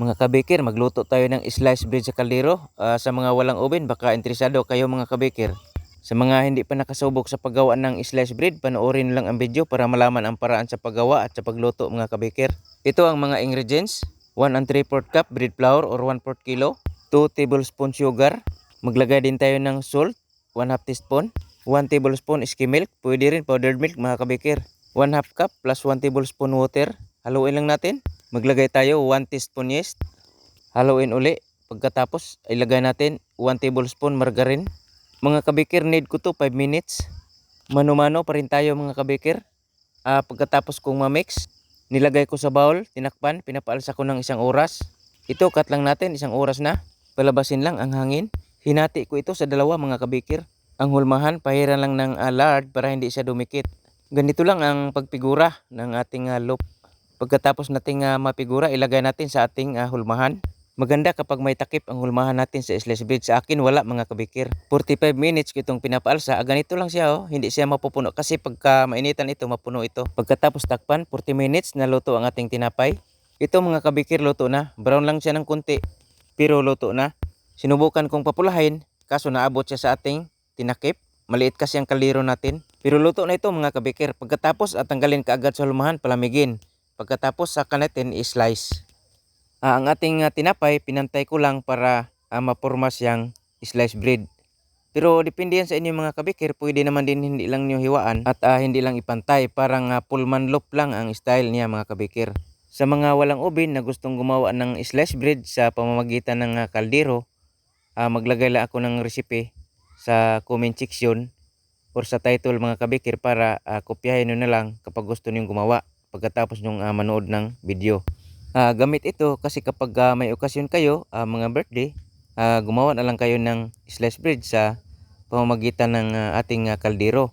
Mga kabikir, magluto tayo ng sliced bread sa kaldero. Ah, sa mga walang oven, baka interesado kayo mga kabikir. Sa mga hindi pa nakasubok sa paggawa ng sliced bread, panoorin lang ang video para malaman ang paraan sa paggawa at sa pagluto mga kabikir. Ito ang mga ingredients. 1 and 3 4 cup bread flour or 1 4 kilo. 2 tablespoon sugar. Maglagay din tayo ng salt, 1 half teaspoon. 1 tablespoon skim milk, pwede rin powdered milk mga kabikir. 1 half cup plus 1 tablespoon water. Haluin lang natin. Maglagay tayo 1 teaspoon yeast. Haluin uli. Pagkatapos, ilagay natin 1 tablespoon margarine. Mga kabikir, need ko to 5 minutes. Mano-mano pa rin tayo mga kabikir. Ah, pagkatapos kong ma-mix, nilagay ko sa bowl, tinakpan, pinapaalsa ko ng isang oras. Ito, cut lang natin, isang oras na. Palabasin lang ang hangin. Hinati ko ito sa dalawa mga kabikir. Ang hulmahan, pahiran lang ng ah, lard para hindi siya dumikit. Ganito lang ang pagpigura ng ating ah, loop. Pagkatapos nating ah, mapigura, ilagay natin sa ating ah, hulmahan. Maganda kapag may takip ang hulmahan natin sa slice bread. Sa akin, wala mga kabikir. 45 minutes ko itong pinapaalsa. Ah, ganito lang siya, oh. hindi siya mapupuno. Kasi pagka mainitan ito, mapuno ito. Pagkatapos takpan, 40 minutes, naluto ang ating tinapay. Ito mga kabikir, luto na. Brown lang siya ng kunti, pero luto na. Sinubukan kong papulahin, kaso naabot siya sa ating tinakip. Maliit kasi ang kaliro natin. Pero luto na ito mga kabikir. Pagkatapos at tanggalin kaagad sa hulmahan, palamigin. Pagkatapos saka natin i-slice. Ah, ang ating ah, tinapay, pinantay ko lang para uh, maporma siyang slice bread. Pero depende yan sa inyo mga kabikir, pwede naman din hindi lang nyo hiwaan at ah, hindi lang ipantay. Parang uh, pullman loaf lang ang style niya mga kabikir. Sa mga walang oven na gustong gumawa ng slice bread sa pamamagitan ng kaldero, ah, maglagay lang ako ng recipe sa comment section or sa title mga kabikir para ah, kopyahin nyo na lang kapag gusto nyo gumawa pagkatapos nyo ah, manood ng video. Ah, gamit ito kasi kapag ah, may okasyon kayo, ah, mga birthday, ah, gumawa na lang kayo ng slice bread sa pamamagitan ng ah, ating ah, kaldero.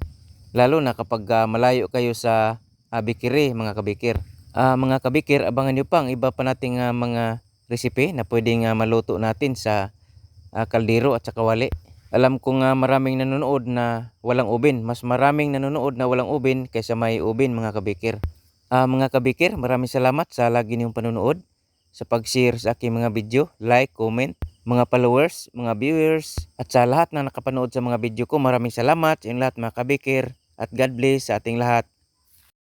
Lalo na kapag ah, malayo kayo sa ah, bikiri, mga kabikir. Ah, mga kabikir, abangan nyo pa ang iba pa nating ah, mga recipe na pwedeng ah, maluto natin sa ah, kaldero at saka wali. Alam ko nga maraming nanonood na walang oven. Mas maraming nanonood na walang oven kaysa may oven mga kabikir. Ah, mga kabikir, maraming salamat sa lagi niyong panonood, sa pag-share sa aking mga video, like, comment, mga followers, mga viewers, at sa lahat na nakapanood sa mga video ko, maraming salamat sa lahat mga kabikir, at God bless sa ating lahat.